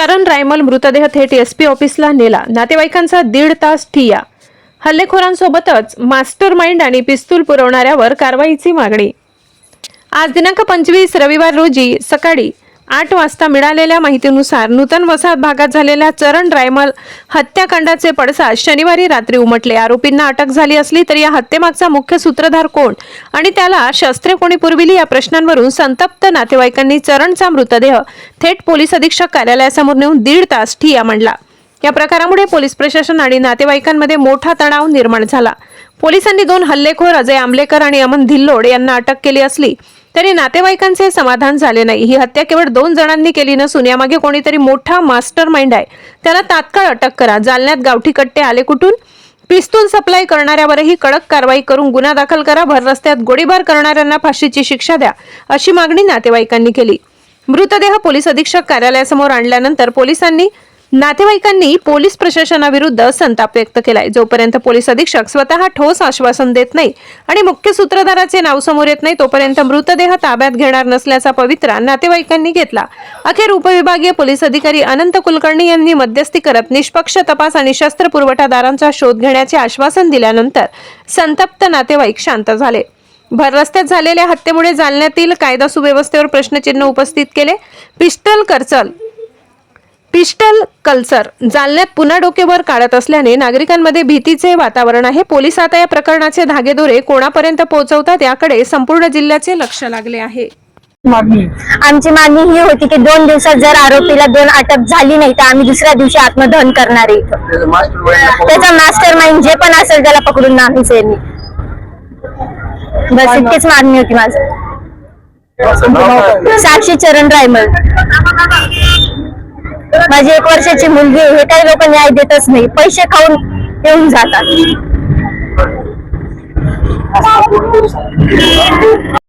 शरण रायमल मृतदेह थेट एसपी ऑफिसला नेला. नातेवाईकांचा दीड तास ठिया. हल्लेखोरांसोबतच मास्टर माइंड आणि पिस्तूल पुरवणाऱ्यावर कारवाईची मागणी. आज दिनांक पंचवीस रविवार रोजी सकाळी आठ वाजता मिळालेल्या माहितीनुसार नूतन वसाहत भागात झालेल्या चरण रायमल हत्याकांडाचे पडसाद शनिवारी रात्री उमटले. आरोपींना अटक झाली असली तरी या हत्येमागचा मुख्य सूत्रधार कोण आणि त्याला शस्त्रे कोणी पुरविली या प्रश्नांवरून संतप्त नातेवाईकांनी चरणचा मृतदेह थेट पोलीस अधीक्षक कार्यालयासमोर नेऊन दीड तास ठिया मांडला. या प्रकारामुळे पोलीस प्रशासन आणि नातेवाईकांमध्ये मोठा तणाव निर्माण झाला. पोलिसांनी दोन हल्लेखोर अजय आंबलेकर आणि अमन धिल्लोड यांना अटक केली असली तरी नातेवाईकांचे समाधान झाले नाही. ही हत्या केवळ दोन जणांनी केली नसून यामागे कोणीतरी मोठा मास्टर माइंड आहे. त्याला तात्काळ अटक करा. जालन्यात गावठी कट्टे आले कुठून? पिस्तूल सप्लाय करणाऱ्यावरही कडक कारवाई करून गुन्हा दाखल करा. भर रस्त्यात गोळीबार करणाऱ्यांना फाशीची शिक्षा द्या अशी मागणी नातेवाईकांनी केली. मृतदेह पोलीस अधीक्षक कार्यालयासमोर आणल्यानंतर पोलिसांनी नातेवाईकांनी पोलीस प्रशासनाविरुद्ध संताप व्यक्त केलाय. जोपर्यंत पोलीस अधीक्षक स्वतः ठोस आश्वासन देत नाही आणि मुख्य सूत्रधाराचे नाव समोर येत नाही तोपर्यंत मृतदेह ताब्यात घेणार नसल्याचा पवित्रा नातेवाईकांनी घेतला. अखेर उपविभागीय पोलीस अधिकारी अनंत कुलकर्णी यांनी मध्यस्थी करत निष्पक्ष तपास आणि शस्त्र पुरवठादारांचा शोध घेण्याचे आश्वासन दिल्यानंतर संतप्त नातेवाईक शांत झाले. भर रस्त्यात झालेल्या हत्येमुळे जालन्यातील कायदा सुव्यवस्थेवर प्रश्नचिन्ह उपस्थित केले. पिस्टल करचल पिस्टल कल्चर जालन्यात पुन्हा डोकेवर काढत असल्याने नागरिकांमध्ये भीतीचे वातावरण आहे. पोलीस आता या प्रकरणाचे धागेदोरे कोणापर्यंत पोहोचवतात याकडे संपूर्ण जिल्ह्याचे लक्ष लागले आहे. आमची मागणी ही होती की दोन दिवसात जर आरोपीला दोन अटक झाली नाही तर आम्ही दुसऱ्या दिवशी आत्मदहन करणार आहे. त्याचा मास्टर माइंड जे पण असेल त्याला पकडून आणायचं यांनी बस इतकीच मागणी होती माझं? साक्षी चरण रायमल. माझी एक वर्षाची मुलगी आहे. हे काही लोक न्याय देतच नाही पैसे खाऊन येऊन जातात